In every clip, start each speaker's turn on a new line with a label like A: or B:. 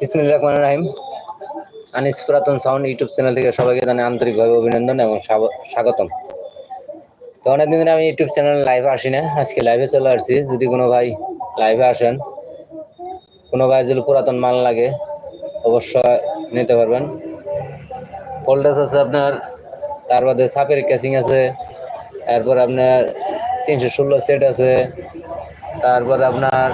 A: বিসমিল্লাহির রহমানির রহিম। আনিস পুরাতন সাউন্ড ইউটিউব চ্যানেল থেকে সবাইকে জানাই আন্তরিকভাবে অভিনন্দন এবং স্বাগতম। তো অনেকদিন আমি ইউটিউব চ্যানেলে লাইভে আসি না, আজকে লাইভে চলে আসছি। যদি কোনো ভাই লাইভে আসেন, কোনো ভাই যদি পুরাতন মাল লাগে, অবশ্যই নিতে পারবেন। পোল্টাস আছে আপনার, তার বাদে সাপের ক্যাচিং আছে, তারপর আপনার তিনশো ষোলো সেট আছে, তারপর আপনার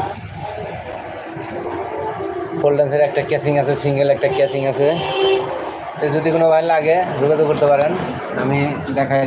A: ফোল্ডেন্সের একটা ক্যাসিং আছে সিঙ্গেল একটা ক্যাসিং আছে। তো যদি কোনো ভাই লাগে, যোগাযোগ করতে পারেন। আমি দেখাই